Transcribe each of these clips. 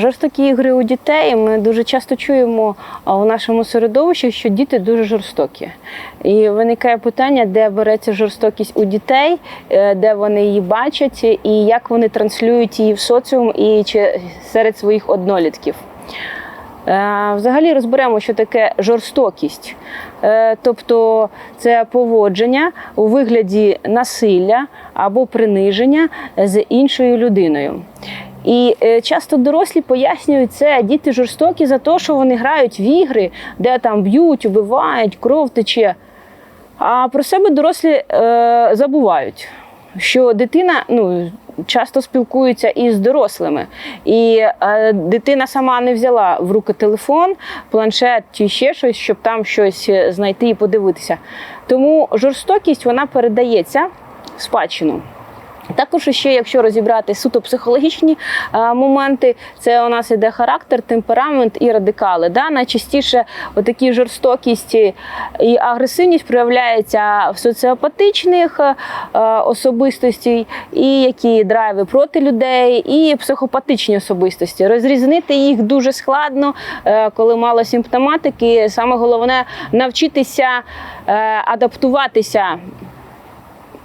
Жорстокі ігри у дітей. Ми дуже часто чуємо у нашому середовищі, що діти дуже жорстокі. І виникає питання, де береться жорстокість у дітей, е, де вони її бачать, і як вони транслюють її в соціум і чи серед своїх однолітків. Е, Взагалі розберемо, що таке жорстокість. Е, Тобто це поводження у вигляді насилля або приниження з іншою людиною. І е, часто дорослі пояснюють це діти жорстокі за те, що вони грають в ігри, де там б'ють, убивають, кров тече. А про себе дорослі е, забувають, що дитина ну, часто спілкується із дорослими, і е, дитина сама не взяла в руки телефон, планшет чи ще щось, щоб там щось е, знайти і подивитися. Тому жорстокість вона передається в спадщину. Також ще, якщо розібрати суто психологічні е, моменти, це у нас іде характер, темперамент і радикали. Да? Найчастіше отакі жорстокість і агресивність проявляється в соціопатичних е, особистостей, і які драйви проти людей, і психопатичні особистості. Розрізнити їх дуже складно, е, коли мало симптоматики. Саме головне навчитися адаптуватися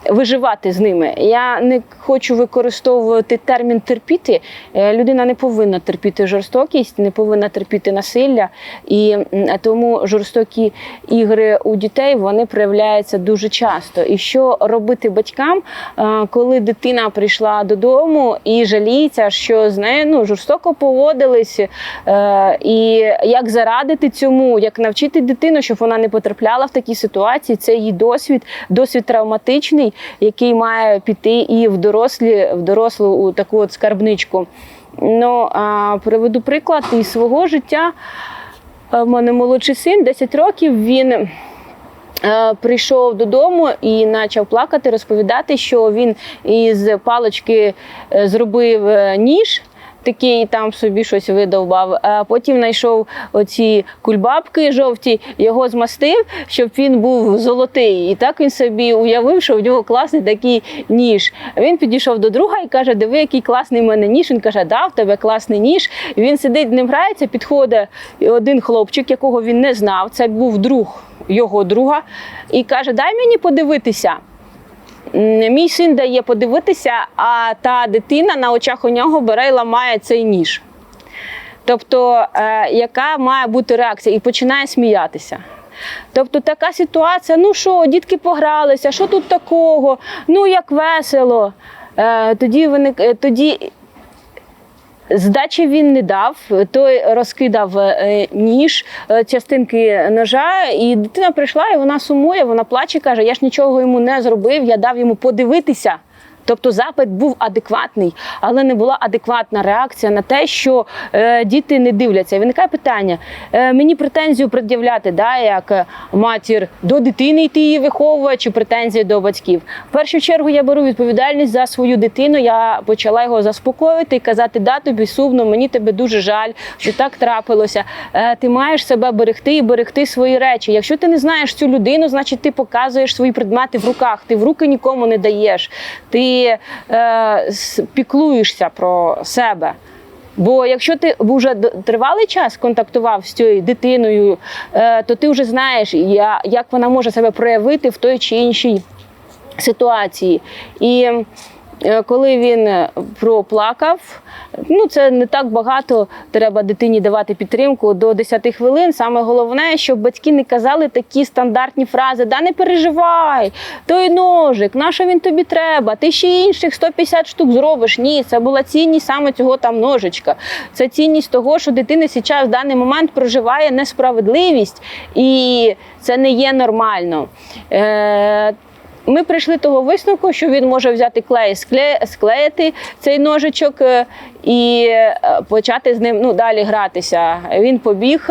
виживати з ними. Я не хочу використовувати термін терпіти. Е, Людина не повинна терпіти жорстокість, не повинна терпіти насилля, і тому жорстокі ігри у дітей вони проявляються дуже часто. І що робити батькам, е, коли дитина прийшла додому і жаліється, що з нею ну, жорстоко поводились, е, і як зарадити цьому, як навчити дитину, щоб вона не потрапляла в такі ситуації. Це її досвід, досвід травматичний, який має піти і в дорослі, в дорослу таку от скарбничку. Ну, а, приведу приклад із свого життя. У мене молодший син, 10 років. Він е, прийшов додому і почав плакати, розповідати, що він із палички е, зробив е, ніж. Такий там собі щось видовбав. А потім знайшов оці кульбабки жовті, його змастив, щоб він був золотий. І так він собі уявив, що в нього класний такий ніж. Він підійшов до друга і каже: Диви, який класний в мене ніж. Він каже, да, в тебе класний ніж. Він сидить, ним грається, підходить один хлопчик, якого він не знав. Це був друг його друга, і каже: Дай мені подивитися. Мій син дає подивитися, а та дитина на очах у нього бере і ламає цей ніж. Тобто, е, яка має бути реакція, і починає сміятися. Тобто така ситуація: ну що, дітки погралися, що тут такого? Ну як весело. Е, тоді виник, е, тоді Здачі він не дав, той розкидав е, ніж, е, частинки ножа, і дитина прийшла, і вона сумує, вона плаче, каже: Я ж нічого йому не зробив, я дав йому подивитися. Тобто запит був адекватний, але не була адекватна реакція на те, що е, діти не дивляться. І виникає питання: е, мені претензію пред'являти, да, як матір до дитини йти її виховувати, чи претензії до батьків. В першу чергу я беру відповідальність за свою дитину. Я почала його заспокоїти і казати, да, тобі сумно, мені тебе дуже жаль, що так трапилося. Е, ти маєш себе берегти і берегти свої речі. Якщо ти не знаєш цю людину, значить ти показуєш свої предмети в руках, ти в руки нікому не даєш. Ти е, піклуєшся про себе. Бо якщо ти вже тривалий час контактував з цією дитиною, е, то ти вже знаєш, як вона може себе проявити в той чи іншій ситуації. І коли він е, проплакав, ну це не так багато. Треба дитині давати підтримку до 10 хвилин. Саме головне, щоб батьки не казали такі стандартні фрази: да не переживай, той ножик, на що він тобі треба? Ти ще інших 150 штук зробиш. Ні, це була цінність саме цього там ножичка. Це цінність того, що дитина зараз в даний момент проживає несправедливість, і це не є нормально. Е, ми прийшли того висновку, що він може взяти клей, скле- склеїти цей ножичок е, і е, почати з ним ну, далі гратися. Він побіг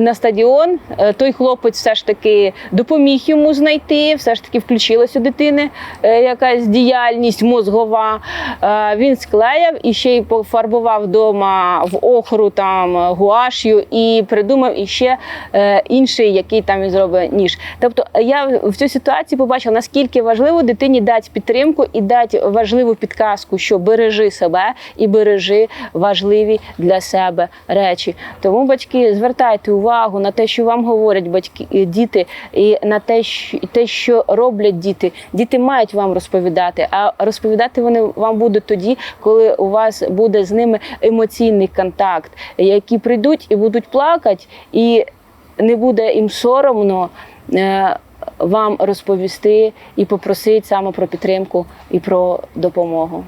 на стадіон. Е, Той хлопець все ж таки допоміг йому знайти, все ж таки включилась у дитини е, якась діяльність мозгова. Він склеяв і ще й пофарбував вдома в охру там гуашю і придумав іще інший, який там він зробить ніж. Тобто я в цій ситуації побачила, наскільки важливо дитині дати підтримку і дати важливу підказку, що бережи себе і бережи дуже важливі для себе речі. Тому батьки звертайте увагу на те, що вам говорять батьки, і діти, і на те, що те, що роблять діти. Діти мають вам розповідати, а розповідати вони вам будуть тоді, коли у вас буде з ними емоційний контакт, які прийдуть і будуть плакати, і не буде їм соромно. е, Вам розповісти і попросити саме про підтримку і про допомогу.